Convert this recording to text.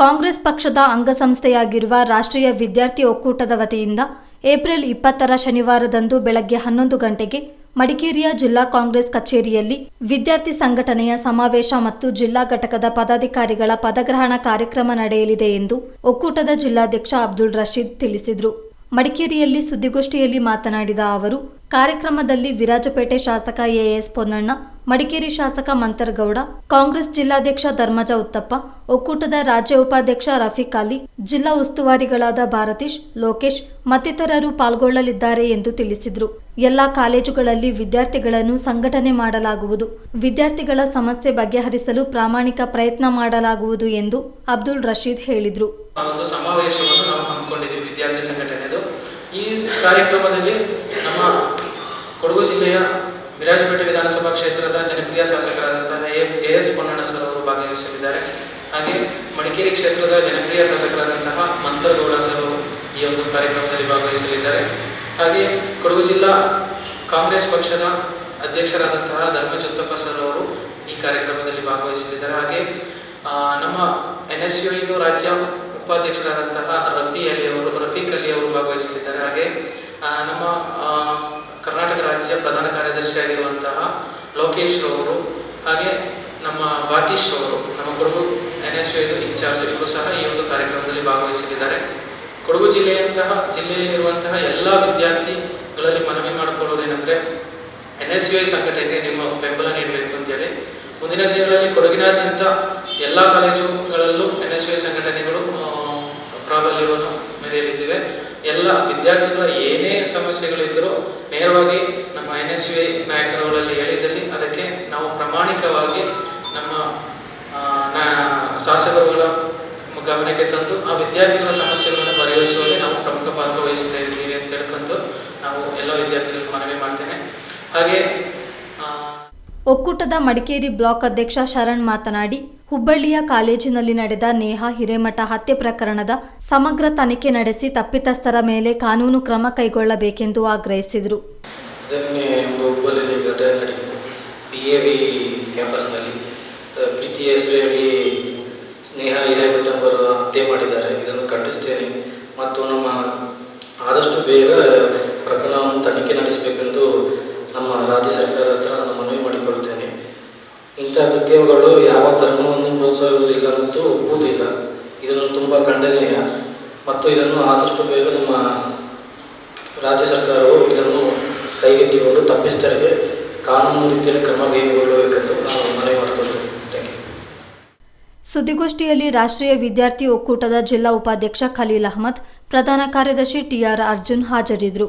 ಕಾಂಗ್ರೆಸ್ ಪಕ್ಷದ ಅಂಗಸಂಸ್ಥೆಯಾಗಿರುವ ರಾಷ್ಟ್ರೀಯ ವಿದ್ಯಾರ್ಥಿ ಒಕ್ಕೂಟದ ವತಿಯಿಂದ ಏಪ್ರಿಲ್ ಇಪ್ಪತ್ತರ ಶನಿವಾರದಂದು ಬೆಳಗ್ಗೆ ಹನ್ನೊಂದು ಗಂಟೆಗೆ ಮಡಿಕೇರಿಯ ಜಿಲ್ಲಾ ಕಾಂಗ್ರೆಸ್ ಕಚೇರಿಯಲ್ಲಿ ವಿದ್ಯಾರ್ಥಿ ಸಂಘಟನೆಯ ಸಮಾವೇಶ ಮತ್ತು ಜಿಲ್ಲಾ ಘಟಕದ ಪದಾಧಿಕಾರಿಗಳ ಪದಗ್ರಹಣ ಕಾರ್ಯಕ್ರಮ ನಡೆಯಲಿದೆ ಎಂದು ಒಕ್ಕೂಟದ ಜಿಲ್ಲಾಧ್ಯಕ್ಷ ಅಬ್ದುಲ್ ರಶೀದ್ ತಿಳಿಸಿದರು. ಮಡಿಕೇರಿಯಲ್ಲಿ ಸುದ್ದಿಗೋಷ್ಠಿಯಲ್ಲಿ ಮಾತನಾಡಿದ ಅವರು, ಕಾರ್ಯಕ್ರಮದಲ್ಲಿ ವಿರಾಜಪೇಟೆ ಶಾಸಕ ಎಎಸ್ ಪೊನ್ನಣ್ಣ ಮಡಿಕೇರಿ ಶಾಸಕ ಮಂತರಗೌಡ, ಕಾಂಗ್ರೆಸ್ ಜಿಲ್ಲಾಧ್ಯಕ್ಷ ಧರ್ಮಜ ಉತ್ತಪ್ಪ, ಒಕ್ಕೂಟದ ರಾಜ್ಯ ಉಪಾಧ್ಯಕ್ಷ ರಫೀಕ್ ಅಲಿ, ಜಿಲ್ಲಾ ಉಸ್ತುವಾರಿಗಳಾದ ಭಾರತೀಶ್, ಲೋಕೇಶ್ ಮತ್ತಿತರರು ಪಾಲ್ಗೊಳ್ಳಲಿದ್ದಾರೆ ಎಂದು ತಿಳಿಸಿದರು. ಎಲ್ಲಾ ಕಾಲೇಜುಗಳಲ್ಲಿ ವಿದ್ಯಾರ್ಥಿಗಳನ್ನು ಸಂಘಟನೆ ಮಾಡಲಾಗುವುದು. ವಿದ್ಯಾರ್ಥಿಗಳ ಸಮಸ್ಯೆ ಬಗೆಹರಿಸಲು ಪ್ರಾಮಾಣಿಕ ಪ್ರಯತ್ನ ಮಾಡಲಾಗುವುದು ಎಂದು ಅಬ್ದುಲ್ ರಶೀದ್ ಹೇಳಿದರು. ಕೊಡಗು ಜಿಲ್ಲೆಯ ವಿರಾಜಪೇಟೆ ವಿಧಾನಸಭಾ ಕ್ಷೇತ್ರದ ಜನಪ್ರಿಯ ಶಾಸಕರಾದಂತಹ ಎ ಎಸ್ ಪೊನ್ನಣ್ಣ ಸರ್ ಅವರು ಭಾಗವಹಿಸಲಿದ್ದಾರೆ. ಹಾಗೆ ಮಡಿಕೇರಿ ಕ್ಷೇತ್ರದ ಜನಪ್ರಿಯ ಶಾಸಕರಾದಂತಹ ಮಂತರಗೌಡ ಸರ್ ಅವರು ಈ ಒಂದು ಕಾರ್ಯಕ್ರಮದಲ್ಲಿ ಭಾಗವಹಿಸಲಿದ್ದಾರೆ. ಹಾಗೆ ಕೊಡಗು ಜಿಲ್ಲಾ ಕಾಂಗ್ರೆಸ್ ಪಕ್ಷದ ಅಧ್ಯಕ್ಷರಾದಂತಹ ಧರ್ಮಚುತ್ತಪ್ಪ ಸರ್ ಅವರು ಈ ಕಾರ್ಯಕ್ರಮದಲ್ಲಿ ಭಾಗವಹಿಸಲಿದ್ದಾರೆ. ಹಾಗೆ ನಮ್ಮ ಎನ್ ಎಸ್ ಯು ಇದು ರಾಜ್ಯ ಉಪಾಧ್ಯಕ್ಷರಾದಂತಹ ರಫಿ ಅಲಿ ಅವರು, ರಫೀಕ್ ಅಲಿ ಅವರು ಭಾಗವಹಿಸಲಿದ್ದಾರೆ. ಹಾಗೆ ನಮ್ಮ ಕರ್ನಾಟಕ ರಾಜ್ಯ ಪ್ರಧಾನ ಕಾರ್ಯದರ್ಶಿಯಾಗಿರುವಂತಹ ಲೋಕೇಶ್ ರವರು, ಹಾಗೆ ನಮ್ಮ ಭಾತೀಶ್ ರವರು, ನಮ್ಮ Kodagu N S V incharge ಇವರು ಸಹ ಈ ಒಂದು ಕಾರ್ಯಕ್ರಮದಲ್ಲಿ ಭಾಗವಹಿಸಲಿದ್ದಾರೆ. ಕೊಡಗು ಜಿಲ್ಲೆಯಂತಹ, ಜಿಲ್ಲೆಯಲ್ಲಿರುವಂತಹ ಎಲ್ಲ ವಿದ್ಯಾರ್ಥಿಗಳಲ್ಲಿ ಮನವಿ ಮಾಡಿಕೊಳ್ಳೋದೇನೆಂದರೆ ಎನ್ ಎಸ್ ವಿ ಸಂಘಟನೆಗೆ ನಿಮ್ಮ ಬೆಂಬಲ ನೀಡಬೇಕು ಅಂತೇಳಿ. ಮುಂದಿನ ದಿನಗಳಲ್ಲಿ ಕೊಡಗಿನಾದ್ಯಂತ ಎಲ್ಲ ಕಾಲೇಜುಗಳಲ್ಲೂ ಎನ್ ಎಸ್ ವಿ ಐ ಸಂಘಟನೆಗಳು ಪ್ರಾಬಲ್ಯವನ್ನು ಮೆರೆಯಲಿದ್ದೇವೆ ಎಲ್ಲ ವಿದ್ಯಾರ್ಥಿಗಳ ಏನೇ ಸಮಸ್ಯೆಗಳಿದ್ದರೂ ನೇರವಾಗಿ ನಮ್ಮ ಎನ್ ಎಸ್ ವಿ ನಾಯಕರುಗಳಲ್ಲಿ ಹೇಳಿದಲ್ಲಿ ಅದಕ್ಕೆ ನಾವು ಪ್ರಾಮಾಣಿಕವಾಗಿ ನಮ್ಮ ಶಾಸಕರುಗಳ ಗಮನಕ್ಕೆ ತಂದು ಆ ವಿದ್ಯಾರ್ಥಿಗಳ ಸಮಸ್ಯೆಗಳನ್ನು ಪರಿಹರಿಸುವಲ್ಲಿ ನಾವು ಪ್ರಮುಖ ಪಾತ್ರ ವಹಿಸ್ತಾ ಇದ್ದೀವಿ ಅಂತ ಹೇಳ್ಕೊಂಡು ನಾವು ಎಲ್ಲ ವಿದ್ಯಾರ್ಥಿಗಳಿಗೆ ಮನವಿ ಮಾಡ್ತೇನೆ. ಹಾಗೆ ಒಕ್ಕೂಟದ ಮಡಿಕೇರಿ ಬ್ಲಾಕ್ ಅಧ್ಯಕ್ಷ ಶರಣ್ ಮಾತನಾಡಿ ಹುಬ್ಬಳ್ಳಿಯ ಕಾಲೇಜಿನಲ್ಲಿ ನಡೆದ ನೇಹಾ ಹಿರೇಮಠ ಹತ್ಯೆ ಪ್ರಕರಣದ ಸಮಗ್ರ ತನಿಖೆ ನಡೆಸಿ ತಪ್ಪಿತಸ್ಥರ ಮೇಲೆ ಕಾನೂನು ಕ್ರಮ ಕೈಗೊಳ್ಳಬೇಕೆಂದು ಆಗ್ರಹಿಸಿದರು. ಹತ್ಯೆ ಮಾಡಿದ್ದಾರೆ. ಇದನ್ನು ಮತ್ತು ನಮ್ಮ ಆದಷ್ಟು ಬೇಗ ಪ್ರಕರಣವನ್ನು ತನಿಖೆ ನಡೆಸಬೇಕೆಂದು ನಮ್ಮ ರಾಜ್ಯ ಸರ್ಕಾರದ ಹತ್ರ ನಾನು ಮನವಿ ಮಾಡಿಕೊಳ್ಳುತ್ತೇನೆ ಇಂಥ ಕೃತ್ಯಗಳು ಯಾವ ಧರ್ಮವನ್ನು ಪ್ರೋತ್ಸಾಹಿಸುವುದಿಲ್ಲ ಮತ್ತು ಒಪ್ಪುವುದಿಲ್ಲ. ಇದನ್ನು ತುಂಬ ಖಂಡನೀಯ. ಮತ್ತು ಇದನ್ನು ಆದಷ್ಟು ಬೇಗ ನಮ್ಮ ರಾಜ್ಯ ಸರ್ಕಾರವು ಇದನ್ನು ಕೈಗೆತ್ತಿಕೊಂಡು ತಪ್ಪಿಸಿದರಿಗೆ ಕಾನೂನು ರೀತಿಯಲ್ಲಿ ಕ್ರಮ ಕೈಗೊಳ್ಳಬೇಕೆಂದು ನಾವು ಮನವಿ ಮಾಡಿಕೊಳ್ತೇವೆ. ಸುದ್ದಿಗೋಷ್ಠಿಯಲ್ಲಿ ರಾಷ್ಟ್ರೀಯ ವಿದ್ಯಾರ್ಥಿ ಒಕ್ಕೂಟದ ಜಿಲ್ಲಾ ಉಪಾಧ್ಯಕ್ಷ ಖಲೀಲ್ ಅಹಮದ್, ಪ್ರಧಾನ ಕಾರ್ಯದರ್ಶಿ ಟಿಆರ್ ಅರ್ಜುನ್ ಹಾಜರಿದ್ದರು.